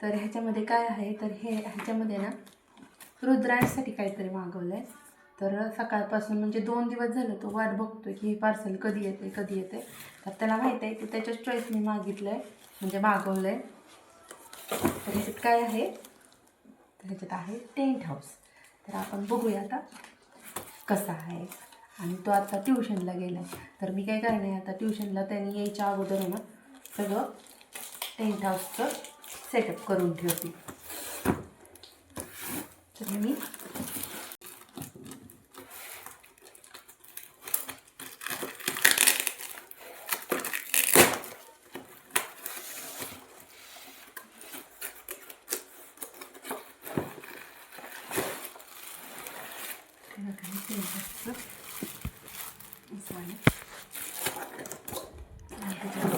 तर ह्याच्यामध्ये काय आहे? तर हे ह्याच्यामध्ये ना रुद्रांसाठी काहीतरी मागवलं आहे तर सकाळपासून म्हणजे दोन दिवस झालं तो वाट बघतोय की हे पार्सल कधी येते कधी येते तर त्याला माहीत आहे की त्याच्याच चॉईसने मागितलं आहे म्हणजे मागवलं आहे तर ह्याच्यात काय आहे? तर ह्याच्यात आहे टेंट हाऊस तर आपण बघूया आता कसा आहे. आणि तो आता ट्युशनला गेला तर मी काय करणार आहे आता ट्युशनला त्यांनी यायच्या अगोदर ना सगळं टेंट हाऊसचं सेटअप करून ठेवते. तर मी.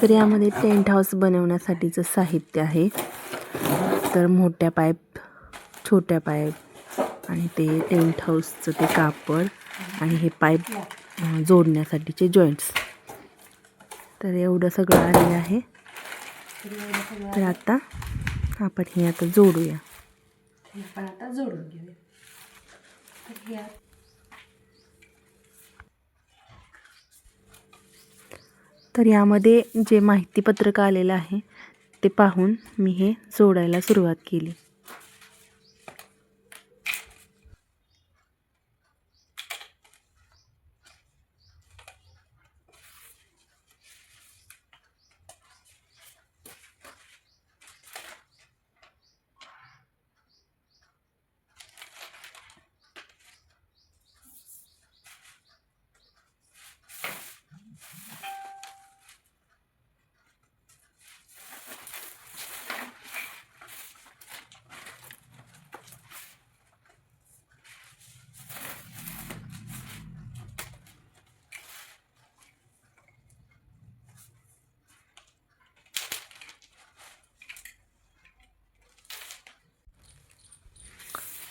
तर यामध्ये टेंट हाऊस बनवण्यासाठीचं साहित्य आहे. तर मोठ्या पाईप छोट्या पाईप आणि ते टेंट हाऊसचं ते कापड आणि हे पाईप जोडण्यासाठीचे जॉईंट्स तर एवढं सगळं आलेलं आहे. तर आता आपण हे आता जोडूया. हे आपण आता जोडून घेऊया. तर यामध्ये जे माहितीपत्रक आलेलं आहे ते पाहून मी हे जोडायला सुरुवात केली.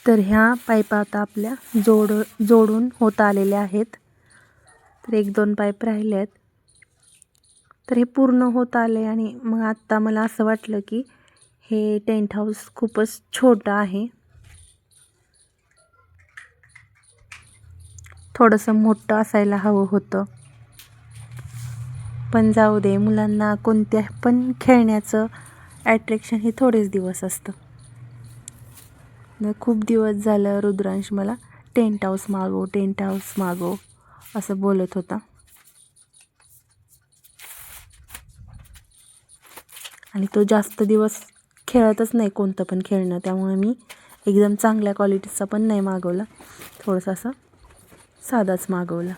तर ह्या पाईप आता आपल्या जोड जोडून होत आलेल्या आहेत. तर एक दोन पाईप राहिले आहेत तर हे पूर्ण होत आले आणि मग आत्ता मला असं वाटलं की हे टेंट हाऊस खूपच छोटं आहे. थोडंसं मोठं असायला हवं होतं. पण जाऊ दे मुलांना कोणत्या पण खेळण्याचं ॲट्रॅक्शन हे थोडेच दिवस असतं. न खूप दिवस झालं रुद्रांश मला टेंट हाऊस मागो टेंट हाऊस मागो असं बोलत होता. आणि तो जास्त दिवस खेळतच नाही कोणतं पण खेळणं त्यामुळे मी एकदम चांगल्या क्वालिटीचा पण नाही मागवला. थोडंसं असं साधाच मागवला.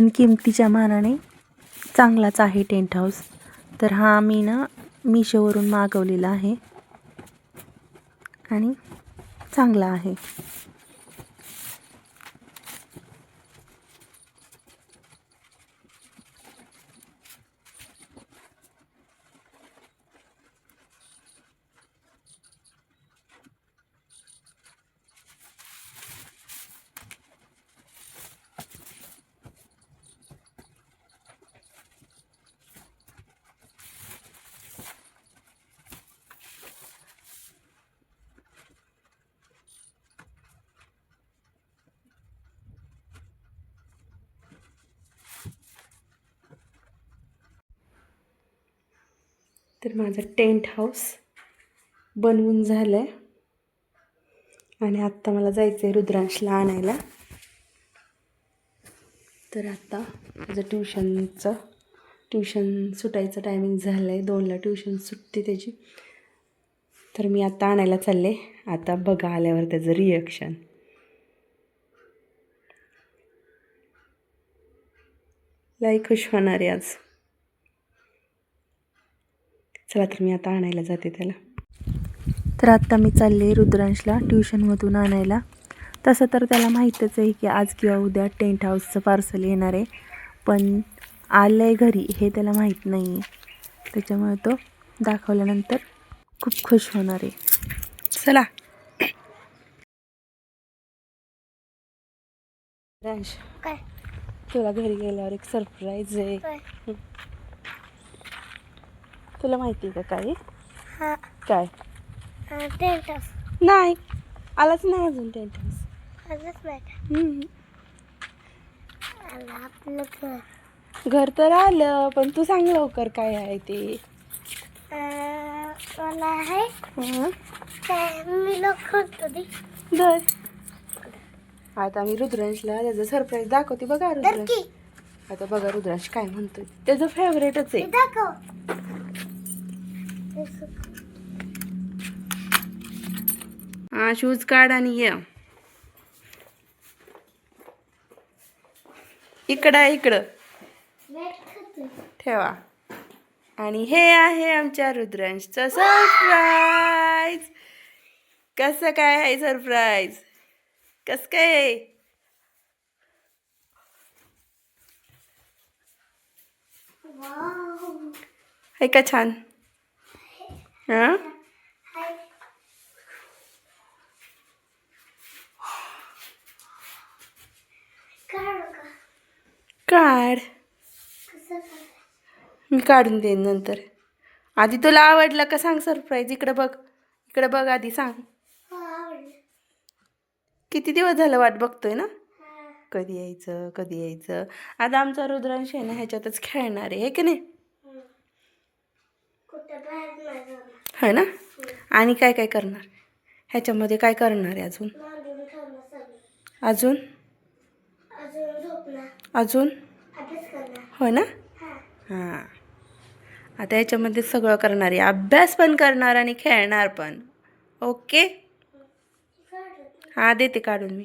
पण किमतीच्या मानाने चांगलाच आहे टेंट हाऊस. तर हा मी ना मिशोवरून मागवलेला आहे. आणि चांगला आहे. तर माझं टेंट हाऊस बनवून झालं आहे आणि आत्ता मला जायचं आहे रुद्रांशला आणायला. तर आत्ता माझं ट्युशनचं ट्युशन सुटायचं टायमिंग झालं आहे दोनला ट्युशन सुटते त्याची. तर मी आत्ता आणायला चालले. आता बघा आल्यावर त्याचं रिॲक्शन लई खुश होणार आहे आज. चला तर मी आता आणायला जाते त्याला. तर आत्ता मी चालले रुद्रांशला ट्युशनमधून आणायला. तसं तर त्याला माहीतच आहे की आज किंवा उद्या टेंट हाऊसचं पार्सल येणार आहे. पण आलं आहे घरी हे त्याला माहीत नाही आहे त्याच्यामुळे तो दाखवल्यानंतर खूप खुश होणार आहे. चला. तुला घरी गेल्यावर एक सरप्राईज आहे. तुला माहिती आहे का काय हा. काय? टेंट हाऊस नाही. आलाच नाही अजून टेंट हाऊस आलंच नाही हम्म. आलं आपलं घर. घर तर आलं पण तू सांग लवकर काय आहे ते. अं, मला आहे. हं? काय? मी लोक ती. आता मी रुद्रांशला त्याचं सरप्राईज दाखवते बघा तर रुद्रांश. की. आता बघा रुद्रांश काय म्हणतोय. त्याचं फेवरेटच आहे. दाखव. हा शूज काढ आणि ये. इकडं आहे, इकडं. ठेवा. आणि हे आहे आमच्या रुद्रांशचं सरप्राईज कसं काय आहे सरप्राईज कसं काय आहे? आहे का छान. हां? काढ. मी काढून देईन नंतर. आधी तुला आवडलं का सांग सरप्राईज इकडं बघ. इकडं बघ आधी सांग. किती दिवस झालं वाट बघतोय ना? कधी यायचं कधी यायचं? आता आमचा रुद्रांश आहे ना ह्याच्यातच खेळणार आहे हे की नाही? है ना? आणि काय काय करणार? ह्याच्यामध्ये काय करणार आहे अजून? अजून? अजून? हो ना? हा. हां. आता याच्यामध्ये सगळं करणार आहे. अभ्यास पण करणार आणि खेळणार पण. ओके? हां देते काढून मी.